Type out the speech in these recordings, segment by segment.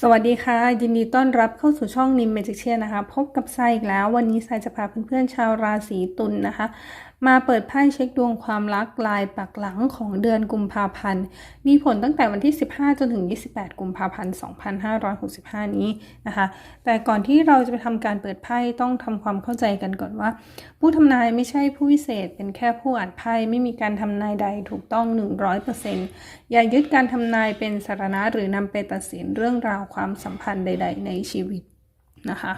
สวัสดีค่ะ ยินดีต้อนรับเข้าสู่ช่องนิมเมจิเชียนะคะ พบกับไซอีกแล้ว วันนี้ไซจะพาเพื่อนๆชาวราศีตุลนนะคะ มาเปิดไพ่เช็คดวงความรักลายปักหลังของเดือนกุมภาพันธ์ มีผลตั้งแต่วันที่ 15 จนถึง 28 กุมภาพันธ์ 2565 นี้นะคะ แต่ก่อนที่เราจะไปทำการเปิดไพ่ต้องทำความเข้าใจกันก่อนว่า ผู้ทำนายไม่ใช่ผู้วิเศษ เป็นแค่ผู้อ่านไพ่ไม่มีการทำนายใดถูกต้อง 100%อย่ายึดการทำนายเป็นสาระหรือนำไปตัดสินเรื่องราวความสัมพันธ์ใด ๆ ในชีวิตนะคะ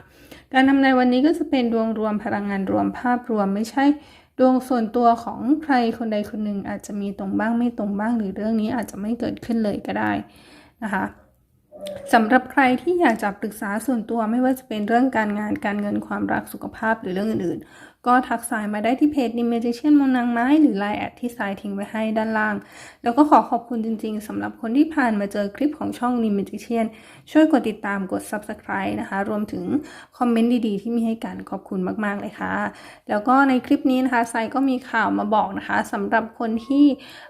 การทำนายวันนี้ก็จะเป็นดวงรวมพลังงานรวมภาพรวมไม่ใช่ ดวงส่วนตัวของใครคนใดคนหนึ่งอาจจะมีตรงบ้างไม่ตรงบ้างหรือเรื่องนี้อาจจะไม่เกิดขึ้นเลยก็ได้นะคะสำหรับใครที่อยากจะปรึกษาส่วนตัวไม่ว่าจะเป็นเรื่องการงานการเงินความรักสุขภาพหรือเรื่องอื่นๆ ก็ทักสายมาได้ที่เพจ n i m a g i c i a n มนนางไม้หรือ Line แอดที่สายทิ้งไว้ให้ด้านล่าง แล้วก็ขอขอบคุณจริงๆสำหรับคนที่ผ่านมาเจอคลิปของช่อง n i m a g i c i a n ช่วยกดติดตามกด Subscribe นะคะ รวมถึงคอมเมนต์ดีๆ ที่มีให้กันขอบคุณมากๆเลยค่ะ แล้วก็ในคลิปนี้นะคะไซก็มีข่าวมาบอกนะคะสำหรับคนที่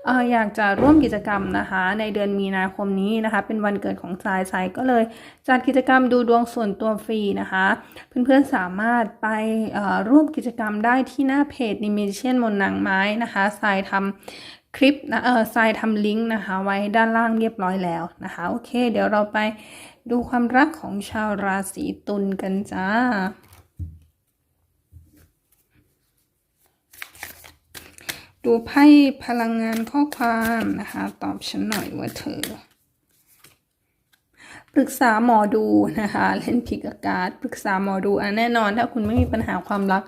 อออยากจะร่วมกิจกรรมนะคะ ในเดือนมีนาคมนี้นะคะ เป็นวันเกิดของไซไซก็เลยจัดกิจกรรมดูดวงส่วนตัวฟรีนะคะ เพื่อนๆสามารถไปร่วมกิจกรรมได้ที่หน้าเพจนิมิเชียนมนนางไม้นะคะทรายทำคลิปนะเออทรายทำลิงก์นะคะ ไว้ด้านล่างเรียบร้อยแล้วนะคะ โอเค เดี๋ยวเราไปดูความรักของชาวราศีตุลกันจ้าดูไพ่พลังงานข้อความนะคะ ตอบฉันหน่อยว่าเธอ ปรึกษาหมอดูนะคะ เล่นพิกอากาศปรึกษาหมอดูอะแน่นอน ถ้าคุณไม่มีปัญหาความรัก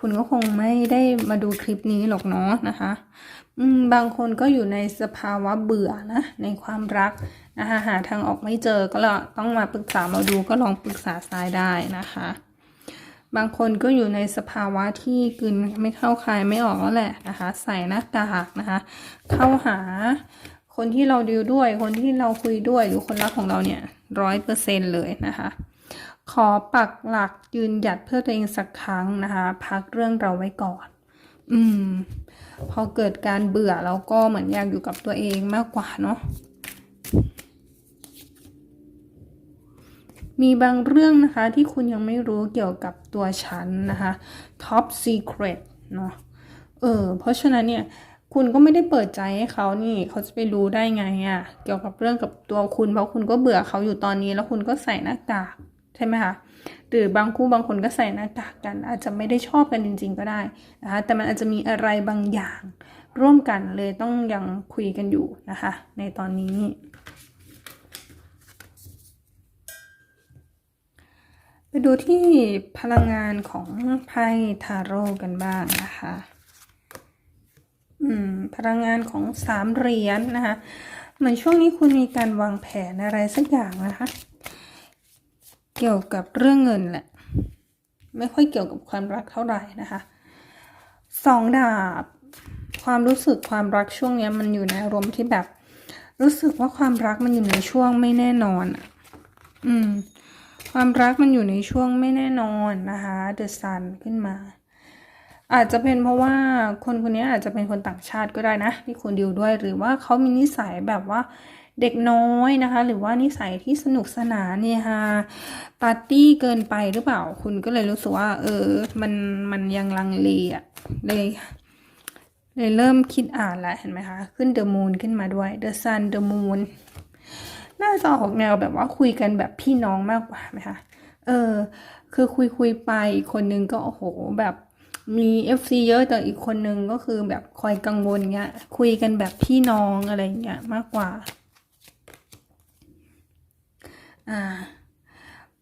คุณก็คงไม่ได้มาดูคลิปนี้หรอกเนาะนะคะอืมบางคนก็อยู่ในสภาวะเบื่อนะ ในความรักนะคะหาทางออกไม่เจอก็ต้องมาปรึกษามอดูก็ลองปรึกษาทรายได้นะคะ บางคนก็อยู่ในสภาวะที่กลืนไม่เข้าคายไม่ออกแล้วแหละนะคะ ใส่หน้ากากนะคะ เข้าหาคนที่เราดิวด้วย คนที่เราคุยด้วยหรือคนรักของเราเนี่ยร้อยเปอร์เซ็นเลยนะคะ ขอปักหลักยืนหยัดเพื่อตัวเองสักครั้งนะคะ พักเรื่องเราไว้ก่อน อืม พอเกิดการเบื่อเราก็เหมือนอยากอยู่กับตัวเองมากกว่าเนาะมีบางเรื่องนะคะที่คุณยังไม่รู้เกี่ยวกับตัวฉันนะคะ top secret เนาะเออเพราะฉะนั้นเนี่ยคุณก็ไม่ได้เปิดใจให้เขานี่เขาจะไปรู้ได้ไงอะ่ะ เกี่ยวกับเรื่องกับตัวคุณ เพราะคุณก็เบื่อเขาอยู่ตอนนี้ แล้วคุณก็ใส่หน้ากาก ช่ไหมคะหรือบางคู่บางคนก็ใส่หน้ากากกัน อาจจะไม่ได้ชอบกันจริง ๆ ก็ได้นะคะแต่มันอาจจะมีอะไรบางอย่าง ร่วมกันเลยต้องยังคุยกันอยู่นะคะ ในตอนนี้ ไปดูที่พลังงานของไพ่ทาโร่กันบ้างนะคะอืมพลังงานของสามเหรียญนนะคะเหมือนช่วงนี้คุณมีการวางแผนอะไรสักอย่างนะคะ เกี่ยวกับเรื่องเงินแหละ ไม่ค่อยเกี่ยวกับความรักเท่าไหร่นะคะสองดาบ ความรู้สึกความรักช่วงนี้มันอยู่ในอารมณ์ที่แบบ รู้สึกว่าความรักมันอยู่ในช่วงไม่แน่นอนอะอืม ความรักมันอยู่ในช่วงไม่แน่นอนนะคะ The Sun ขึ้นมา อาจจะเป็นเพราะว่าคนคนนี้อาจจะเป็นคนต่างชาติก็ได้นะที่คุณดิวด้วยหรือว่าเขามีนิสัยแบบว่า เด็กน้อยนะคะ หรือว่านิสัยที่สนุกสนานเนี่ยค่ะปาร์ตี้เกินไปหรือเปล่า คุณก็เลยรู้สึกว่า เออ มันมันยังลังเลอะเลยเลยเริ่มคิดอ่านล้วเห็นไหมคะ ขึ้น The Moon ขึ้นมาด้วย The Sun The Moon น่าจะออกแนวแบบว่าคุยกันแบบพี่น้องมากกว่าไหมคะ เออ คือคุยคุยไปคนนึงก็โอ้โหแบบมี FC เยอะแต่อีกคนนึงก็คือแบบคอยกังวลเงี้ย คุยกันแบบพี่น้องอะไรเงี้ยมากกว่า อ่า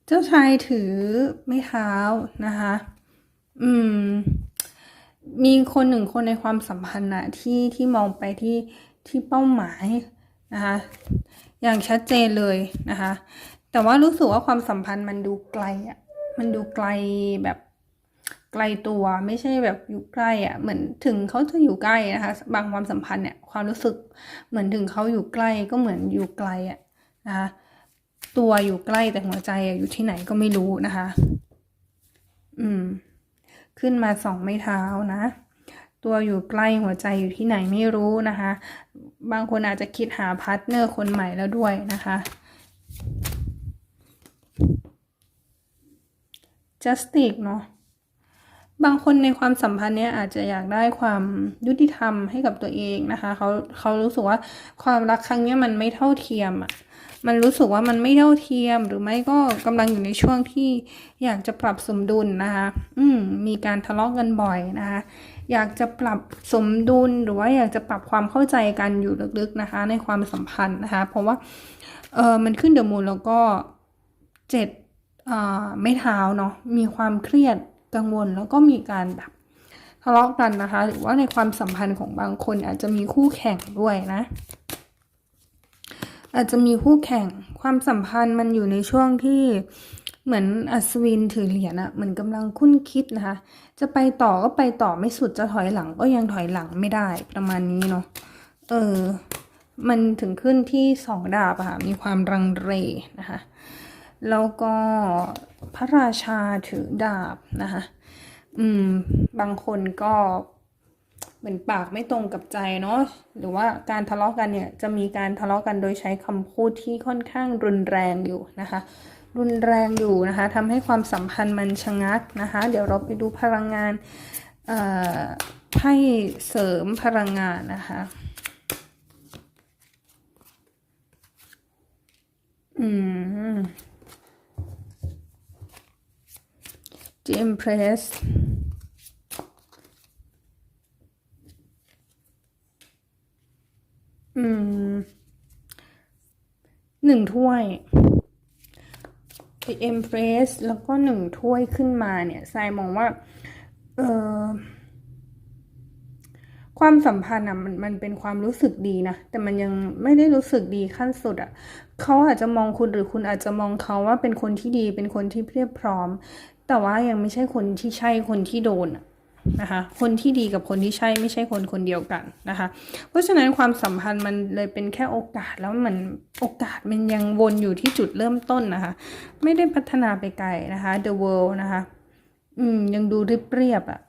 เจ้าชายถือไม่เท้านะคะ อืม มีคนหนึ่งคนในความสัมพันธ์อะที่ที่มองไปที่ที่เป้าหมายนะคะ อย่างชัดเจนเลยนะคะ แต่ว่ารู้สึกว่าความสัมพันธ์มันดูไกลอะ่ะ มันดูไกลแบบไกลตัวไม่ใช่แบบอยู่ใกล้อะ่ะ เหมือนถึงเขาจะอยู่ใกล้นะคะ บางความสัมพันธ์เนี่ยความรู้สึกเหมือนถึงเขาอยู่ใกล้ก็เหมือนอยู่ไกลอะ่ะนะคะ ตัวอยู่ใกล้แต่หัวใจอยู่ที่ไหนก็ไม่รู้นะคะ อืม ขึ้นมาสองไม้เท้านะ ตัวอยู่ใกล้หัวใจอยู่ที่ไหนไม่รู้นะคะ บางคนอาจจะคิดหาพาร์ทเนอร์คนใหม่แล้วด้วยนะคะ justice เนาะบางคนในความสัมพันธ์เนี้ยอาจจะอยากได้ความยุติธรรมให้กับตัวเองนะคะ เขาเขารู้สึกว่าความรักครั้งนี้มันไม่เท่าเทียมอะ่ะ มันรู้สึกว่ามันไม่เท่าเทียม หรือไม่ก็กำลังอยู่ในช่วงที่อยากจะปรับสมดุลนะคะอืมมีการทะเลาะกันบ่อยนะคะอยากจะปรับสมดุลหรือว่าอยากจะปรับความเข้าใจกันอยู่ลึกๆนะคะ ในความสัมพันธ์นะคะ เพราะว่าเออมันขึ้นเดอะมูลแล้วก็เจ็ดอ่าไม่เท้าเนาะมีความเครียดกังวลแล้วก็มีการแบบทะเลาะกันนะคะ หรือว่าในความสัมพันธ์ของบางคนอาจจะมีคู่แข่งด้วยนะ อาจจะมีคู่แข่งความสัมพันธ์มันอยู่ในช่วงที่เหมือนอัศวินถือเหรียญอะเหมือนกำลังคุ้นคิดนะคะ จะไปต่อก็ไปต่อไม่สุดจะถอยหลังก็ยังถอยหลังไม่ได้ประมาณนี้เนาะเออมันถึงขึ้นที่สองดาบอะค่ะมีความรังเรนะคะแล้วก็พระราชาถือดาบนะคะอืมบางคนก็ เหมือนปากไม่ตรงกับใจเนาะหรือว่าการทะเลาะกันเนี่ยจะมีการทะเลาะกันโดยใช้คำพูดที่ค่อนข้างรุนแรงอยู่นะคะ รุนแรงอยู่นะคะทำให้ความสัมพันธ์มันชะงักนะคะ เดี๋ยวเราไปดูพลังงานไพ่เสริมพลังงานนะคะอืม The Empress หนึ่งถ้วย The Empress แล้วก็หนึ่งถ้วยขึ้นมาเนี่ยทรายมองว่า เออความสัมพันธ์อะมันมันเป็นความรู้สึกดีนะ แต่มันยังไม่ได้รู้สึกดีขั้นสุดอะเขาอาจจะมองคุณหรือคุณอาจจะมองเขาว่าเป็นคนที่ดีเป็นคนที่เพียบพร้อม แต่ว่ายังไม่ใช่คนที่ใช่คนที่โดนอะ นะคะ คนที่ดีกับคนที่ใช่ไม่ใช่คนคนเดียวกันนะคะ เพราะฉะนั้นความสัมพันธ์มันเลยเป็นแค่โอกาสแล้วมันโอกาสมันยังวนอยู่ที่จุดเริ่มต้นนะคะ ไม่ได้พัฒนาไปไกลนะคะ the world นะคะ อืมยังดูเรียบเรียบๆอะ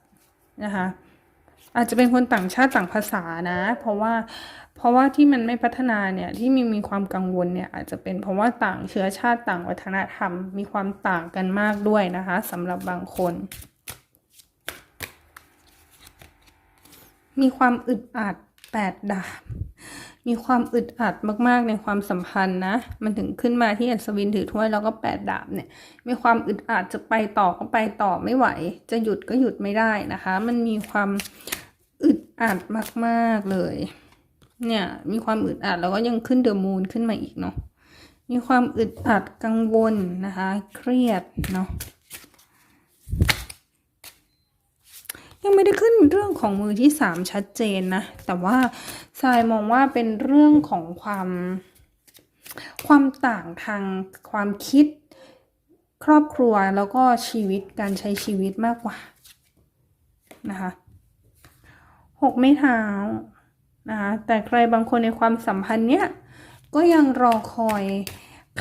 นะคะ อาจจะเป็นคนต่างชาติต่างภาษานะ เพราะว่าเพราะว่าที่มันไม่พัฒนาเนี่ยที่มีมีความกังวลเนี่ยอาจจะเป็นเพราะว่าต่างเชื้อชาติต่างวัฒนธรรม มีความต่างกันมากด้วยนะคะสำหรับบางคน มีความอึดอัดแปดดาบ มีความอึดอัดมากๆในความสัมพันธ์นะ มันถึงขึ้นมาที่อัศวินถือถ้วยแล้วก็แปดดาบเนี่ย มีความอึดอัดจะไปต่อก็ไปต่อไม่ไหว จะหยุดก็หยุดไม่ได้นะคะ มันมีความอึดอัดมากๆเลย เนี่ย มีความอึดอัดแล้วก็ยังขึ้นเดอะมูนขึ้นมาอีกเนาะ มีความอึดอัดกังวลนะคะ เครียดเนาะ ยังไม่ได้ขึ้นเรื่องของมือที่สามชัดเจนนะ แต่ว่าทรายมองว่าเป็นเรื่องของความ ความต่างทางความคิด ครอบครัวแล้วก็ชีวิตการใช้ชีวิตมากกว่านะคะหกไม่เท้านะคะแต่ใครบางคนในความสัมพันธ์เนี้ยก็ยังรอคอย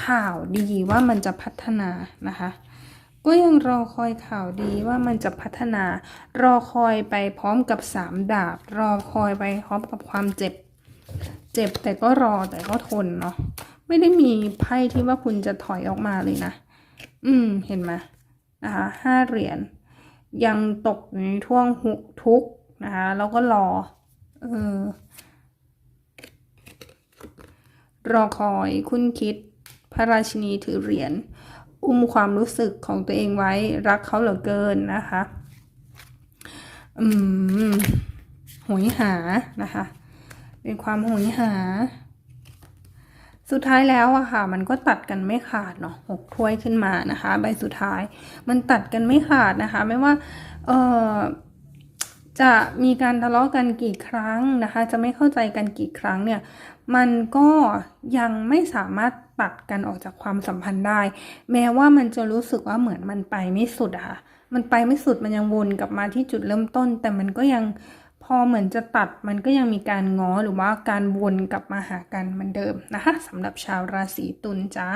ข่าวดีว่ามันจะพัฒนานะคะ ก็ยังรอคอยข่าวดีว่ามันจะพัฒนา รอคอยไปพร้อมกับสามดาบ รอคอยไปพร้อมกับความเจ็บ เจ็บแต่ก็รอแต่ก็ทนเนาะไม่ได้มีไพ่ที่ว่าคุณจะถอยออกมาเลยนะ อืม เห็นไหมนะคะห้าเหรียญยังตกอยู่ในท่วงหุกทุกนะคะแล้วก็รอ เออ รอคอยคุณคิด พระราชินีถือเหรียญ อุ้มความรู้สึกของตัวเองไว้ รักเขาเหลือเกินนะคะ อืมโหยหานะคะ เป็นความโหยหา สุดท้ายแล้วอะค่ะ มันก็ตัดกันไม่ขาดเนาะหกถ้วยขึ้นมานะคะ ใบสุดท้าย มันตัดกันไม่ขาดนะคะ ไม่ว่า เออ จะมีการทะเลาะกันกี่ครั้งนะคะ จะไม่เข้าใจกันกี่ครั้งเนี่ยมันก็ยังไม่สามารถตัดกันออกจากความสัมพันธ์ได้ แม้ว่ามันจะรู้สึกว่าเหมือนมันไปไม่สุดอะค่ะมันไปไม่สุดมันยังวนกลับมาที่จุดเริ่มต้น แต่มันก็ยังพอเหมือนจะตัดมันก็ยังมีการง้อหรือว่าการวนกลับมาหากันเหมือนเดิมนะคะสำหรับชาวราศีตุลจ้า